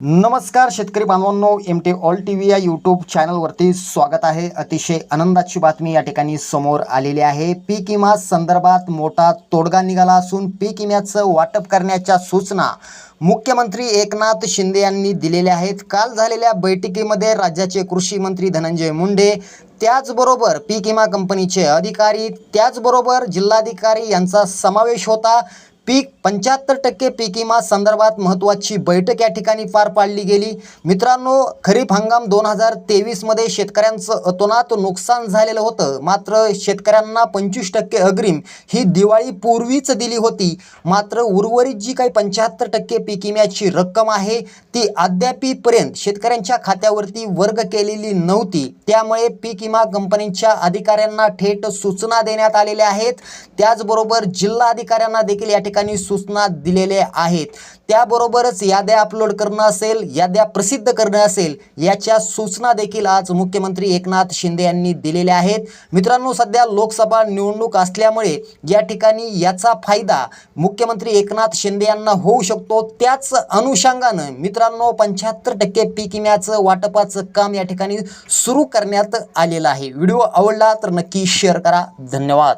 नमस्कार शेतकरी बांधवांनो M T all T V या यूट्यूब चॅनलवरती स्वागत आहे. अतिशय आनंदाची बातमी या ठिकाणी समोर आलेली आहे. पीक विमा संदर्भात मोठा तोडगा निघाला असून पीक विम्याचं वाटप करण्याच्या सूचना मुख्यमंत्री एकनाथ शिंदे यांनी दिलेल्या आहेत. काल झालेल्या बैठकीमध्ये राज्याचे कृषी मंत्री धनंजय मुंडे त्याचबरोबर पीक विमा कंपनीचे अधिकारी त्याचबरोबर जिल्हाधिकारी यांचा समावेश होता. पीक पंच्याहत्तर टक्के पीक विमा संदर्भात महत्त्वाची बैठक या ठिकाणी पार पाडली गेली. मित्रांनो खरीप हंगाम दोन हजार तेवीसमध्ये शेतकऱ्यांचं अतोनात नुकसान झालेलं होतं. मात्र शेतकऱ्यांना पंचवीस टक्के अग्रिम ही दिवाळी पूर्वीच दिली होती. मात्र उर्वरित जी काही पंच्याहत्तर टक्के पीक विम्याची रक्कम आहे ती अद्यापीपर्यंत शेतकऱ्यांच्या खात्यावरती वर्ग केलेली नव्हती. त्यामुळे पीक विमा कंपनीच्या अधिकाऱ्यांना थेट सूचना देण्यात आलेल्या आहेत. त्याचबरोबर जिल्हा अधिकाऱ्यांना देखील या ठिकाणी ठिकाणी सूचना दिलेल्या आहेत. त्याबरोबरच याद्या अपलोड करणं असेल याद्या प्रसिद्ध करणं असेल याच्या सूचना देखील आज मुख्यमंत्री एकनाथ शिंदे यांनी दिलेल्या आहेत. मित्रांनो सध्या लोकसभा निवडणूक असल्यामुळे या ठिकाणी याचा फायदा मुख्यमंत्री एकनाथ शिंदे यांना होऊ शकतो. त्याच अनुषंगानं मित्रांनो पंच्याहत्तर टक्के पीक विम्याचं वाटपाचं काम या ठिकाणी सुरू करण्यात आलेलं आहे. व्हिडिओ आवडला तर नक्की शेअर करा. धन्यवाद.